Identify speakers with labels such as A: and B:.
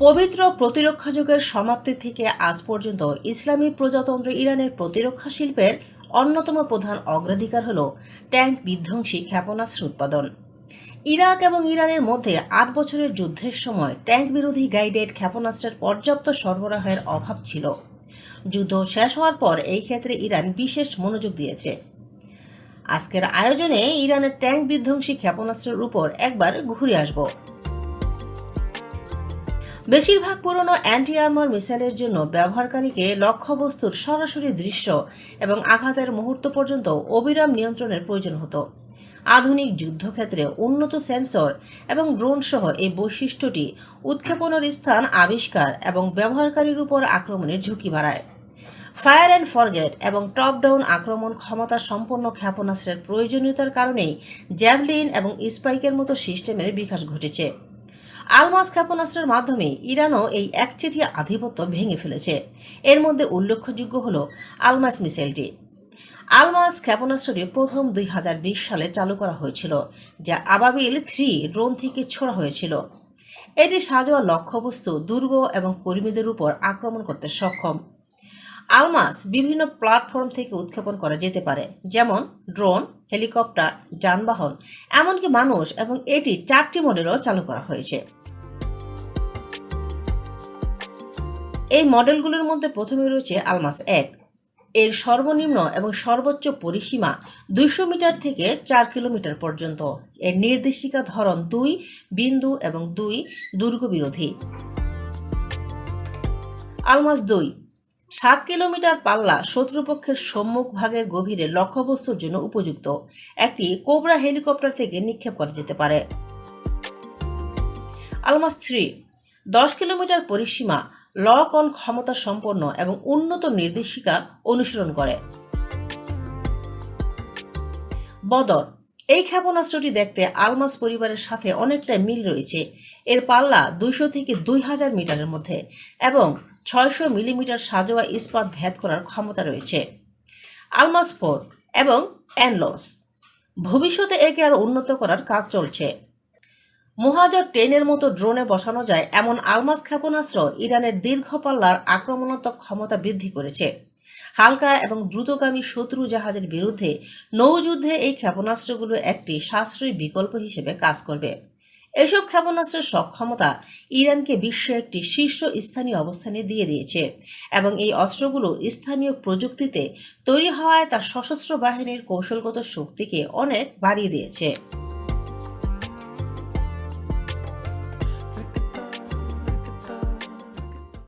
A: পবিত্র প্রতিরক্ষা যুগের সমাপ্তি থেকে আজ পর্যন্ত ইসলামী প্রজাতন্ত্র ইরানের প্রতিরক্ষা শিল্পের অন্যতম প্রধান অগ্রাধিকার হল ট্যাঙ্ক বিধ্বংসী ক্ষেপণাস্ত্র উৎপাদন। ইরাক এবং ইরানের মধ্যে আট বছরের যুদ্ধের সময় ট্যাঙ্ক বিরোধী গাইডেড ক্ষেপণাস্ত্রের পর্যাপ্ত সরবরাহের অভাব ছিল। যুদ্ধ শেষ হওয়ার পর এই ক্ষেত্রে ইরান বিশেষ মনোযোগ দিয়েছে। আজকের আয়োজনে ইরানের ট্যাঙ্ক বিধ্বংসী ক্ষেপণাস্ত্রের উপর একবার ঘুরে আসব। বেশিরভাগ পুরনো অ্যান্টি আর্মার মিসাইলের জন্য ব্যবহারকারীকে লক্ষ্যবস্তুর সরাসরি দৃশ্য এবং আঘাতের মুহূর্ত পর্যন্ত অবিরাম নিয়ন্ত্রণের প্রয়োজন হতো। আধুনিক যুদ্ধক্ষেত্রে উন্নত সেন্সর এবং ড্রোন সহ এই বৈশিষ্ট্যটি উৎক্ষেপণের স্থান আবিষ্কার এবং ব্যবহারকারীর উপর আক্রমণের ঝুঁকি বাড়ায়। ফায়ার অ্যান্ড ফরগেট এবং টপ ডাউন আক্রমণ ক্ষমতা সম্পন্ন ক্ষেপণাস্ত্রের প্রয়োজনীয়তার কারণেই জ্যাভলিন এবং স্পাইকের মতো সিস্টেমের বিকাশ ঘটেছে। আলমাস ক্ষেপণাস্ত্রের মাধ্যমে ইরানও এই একচেটিয়া আধিপত্য ভেঙে ফেলেছে। এর মধ্যে উল্লেখযোগ্য হল আলমাস মিসাইলটি। আলমাস ক্ষেপণাস্ত্রটি প্রথম দুই হাজার বিশ সালে চালু করা হয়েছিল, যা আবাবিল থ্রি ড্রোন থেকে ছোড়া হয়েছিল। এটি সাজোয়া লক্ষ্যবস্তু দুর্গ এবং কর্মীদের উপর আক্রমণ করতে সক্ষম। আলমাস বিভিন্ন প্ল্যাটফর্ম থেকে উৎক্ষেপণ করা যেতে পারে, যেমন ড্রোন, হেলিকপ্টার, যানবাহন, এমনকি মানুষ এবং এটি চারটি মডেলও চালু করা হয়েছে। এই মডেলগুলোর মধ্যে প্রথমে রয়েছে আলমাস এক। এর সর্বনিম্ন এবং সর্বোচ্চ পরিসীমা দুইশো মিটার থেকে চার কিলোমিটার পর্যন্ত। এর নির্দেশিকা ধরন দুই, বিন্দু এবং দুই, দুর্গবিরোধী। আলমাস দুই সাত কিলোমিটার পাল্লা শত্রুপক্ষের সম্মুখ ভাগের গভীরে লক্ষ্যবস্তুর জন্য উপযুক্ত। একটি কোবরা হেলিকপ্টার থেকে নিক্ষেপ করা যেতে পারে। আলমাস থ্রি, দশ কিলোমিটার পরিসীমা, লক অন ক্ষমতা সম্পন্ন এবং উন্নত নির্দেশিকা অনুসরণ করে। বদর এই ক্ষেপণাস্ত্রটি দেখতে আলমাস পরিবারের সাথে অনেকটা মিল রয়েছে। এর পাল্লা দুইশো থেকে দুই হাজার মিটারের মধ্যে এবং ছয়শো মিলিমিটার সাজোয়া ইস্পাত ভেদ করার ক্ষমতা রয়েছে। আলমাস ফোর এবং অ্যানলস। ভবিষ্যতে একে আরও উন্নত করার কাজ চলছে। মহাজর টেনের মতো ড্রোনে বসানো যায় এমন আলমাস ক্ষেপণাস্ত্র ইরানের দীর্ঘ পাল্লার আক্রমণাত্মক ক্ষমতা বৃদ্ধি করেছে। হালকা এবং দ্রুতগামী শত্রু জাহাজের বিরুদ্ধে নৌযুদ্ধে এই ক্ষেপণাস্ত্রগুলো একটি সাশ্রয়ী বিকল্প হিসেবে কাজ করবে। এসব ক্ষেপণাস্ত্রের সক্ষমতা ইরানকে বিশ্বে একটি শীর্ষ স্থানীয় অবস্থানে দিয়ে দিয়েছে এবং এই অস্ত্রগুলো স্থানীয় প্রযুক্তিতে তৈরি হওয়ায় তার সশস্ত্র বাহিনীর কৌশলগত শক্তিকে অনেক বাড়িয়ে দিয়েছে।